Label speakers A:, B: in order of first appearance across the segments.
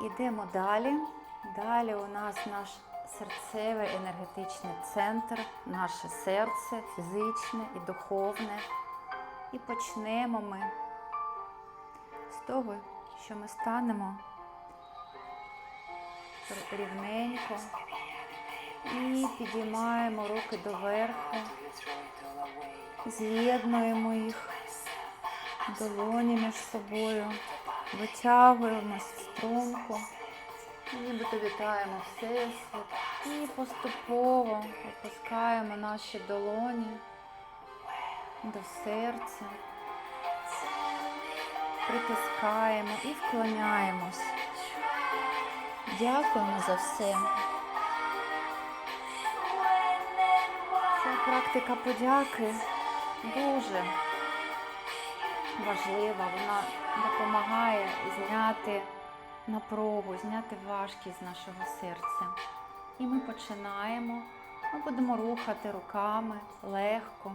A: Ідемо далі. Далі у нас наш серцевий енергетичний центр, наше серце фізичне і духовне. І почнемо ми з того, що ми станемо рівненько і підіймаємо руки доверху, з'єднуємо їх долоні між собою, витягуємось в струнку, нібито вітаємо Всесвіт і поступово опускаємо наші долоні до серця, притискаємо і вклоняємось. Дякуємо за все. Ця практика подяки дуже важлива. Вона допомагає зняти напругу, зняти важкість з нашого серця. І ми починаємо. Ми будемо рухати руками легко,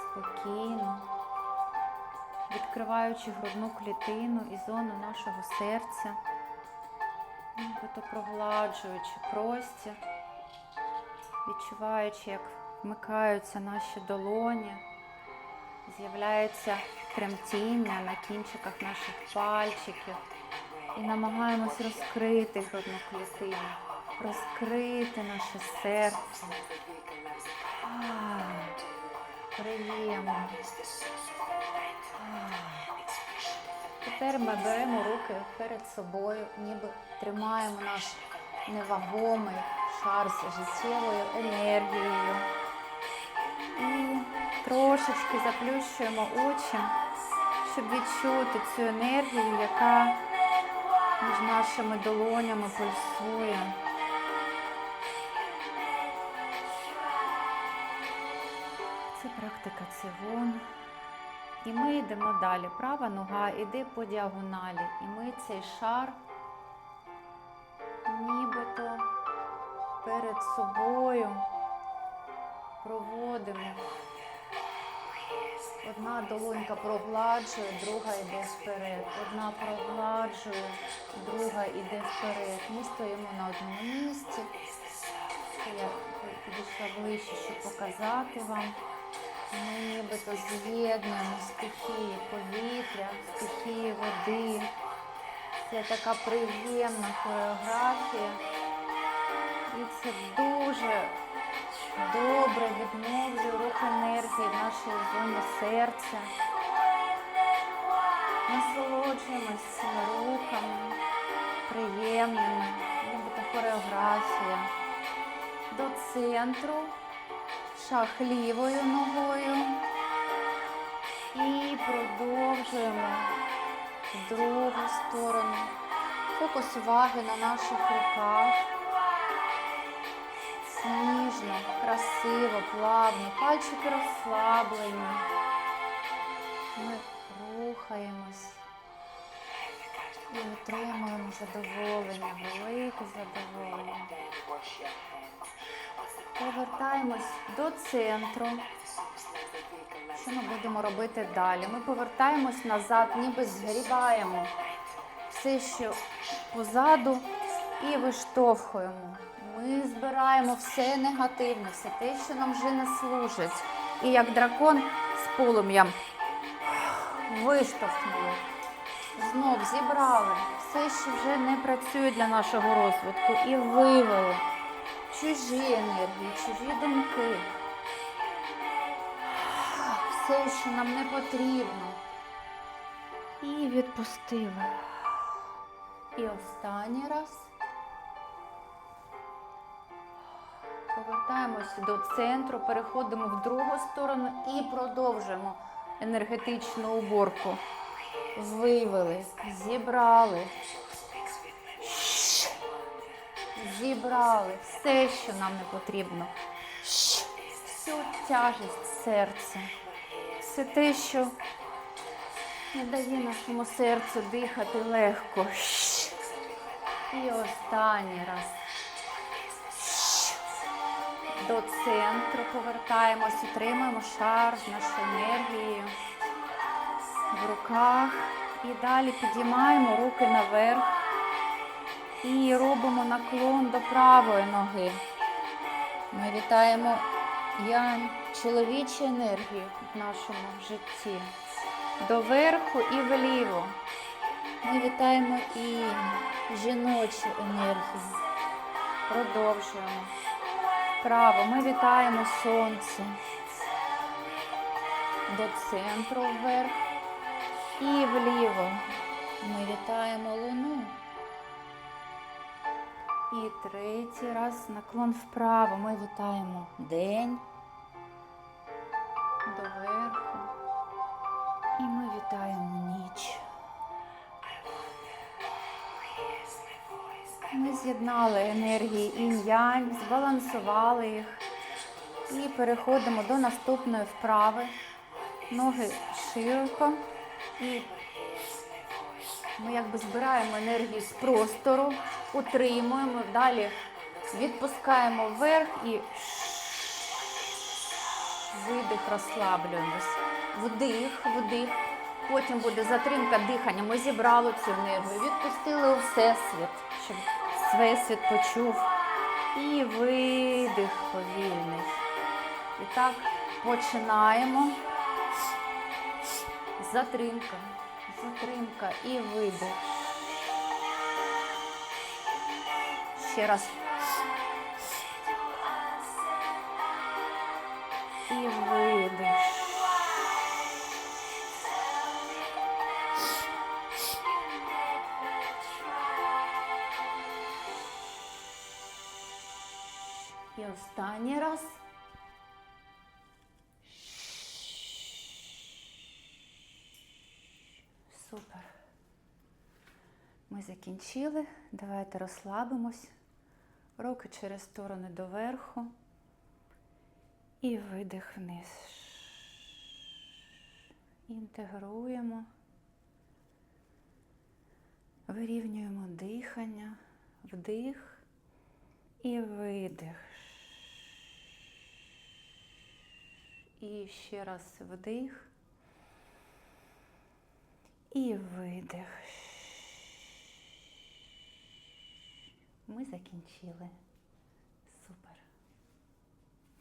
A: спокійно, відкриваючи грудну клітину і зону нашого серця, нібито прогладжуючи простір, відчуваючи, як вмикаються наші долоні, з'являється тремтіння на кінчиках наших пальчиків. І намагаємось розкрити грудну клітину, розкрити наше серце. Приємно. Тепер ми беремо руки перед собою, ніби тримаємо наш невагомий шар з життєвою енергією. Трошечки заплющуємо очі, щоб відчути цю енергію, яка між нашими долонями пульсує. Це практика цигун. І ми йдемо далі. Права нога йде по діагоналі. І ми цей шар нібито перед собою проводимо. Одна долонька прогладжує, друга йде вперед. Одна прогладжує, друга йде вперед. Ми стоїмо на одному місці. Я підійшла ближче, щоб показати вам. Ми нібито з'єднуємо стихії повітря, стихії води. Це така приємна хореографія. І це дуже добре відновлює рух енергії в нашій зоні серця. Насолоджуємось цими рухами, приємними, нібито хореографія. До центру, шаг лівою ногою. І продовжуємо в другу сторону. Фокус уваги на наших руках. Плавно, пальчики розслаблені. Ми рухаємось і отримуємо задоволення, велике задоволення. Повертаємось до центру. Що ми будемо робити далі? Ми повертаємось назад, ніби згрібаємо все, що позаду, і виштовхуємо. Ми збираємо все негативне, все те, що нам вже не служить. І як дракон з полум'ям виштовхнули. Знов зібрали все, що вже не працює для нашого розвитку, і вивели чужі енергії, чужі думки. Все, що нам не потрібно. І відпустили. І останній раз. Повертаємося до центру, переходимо в другу сторону і продовжуємо енергетичну уборку. Вивели, зібрали. Зібрали все, що нам не потрібно. Всю тяжесть серця. Все те, що не дає нашому серцю дихати легко. І останній раз. До центру повертаємось, отримуємо шар з нашою енергією в руках. І далі підіймаємо руки наверх. І робимо наклон до правої ноги. Ми вітаємо янь, чоловічу енергію в нашому житті. Доверху і вліво. Ми вітаємо і жіночу енергію. Продовжуємо. Вправо. Ми вітаємо сонце. До центру вверх. І вліво. Ми вітаємо луну. І третій раз наклон вправо. Ми вітаємо день. Доверху. І ми вітаємо Ми з'єднали енергії інь-янь, збалансували їх і переходимо до наступної вправи. Ноги широко і ми якби збираємо енергію з простору, утримуємо, далі відпускаємо вверх і видих, розслаблюємось. Вдих, вдих. Потім буде затримка дихання. Ми зібрали цю енергію, відпустили у всесвіт, щоб всесвіт почув. І видих повільний. І так починаємо. Затримка, затримка і видих. Ще раз. Останній раз. Супер. Ми закінчили. Давайте розслабимось. Руки через сторони доверху. І видих вниз. Інтегруємо. Вирівнюємо дихання, вдих і видих. І ще раз вдих. І видих. Ми закінчили.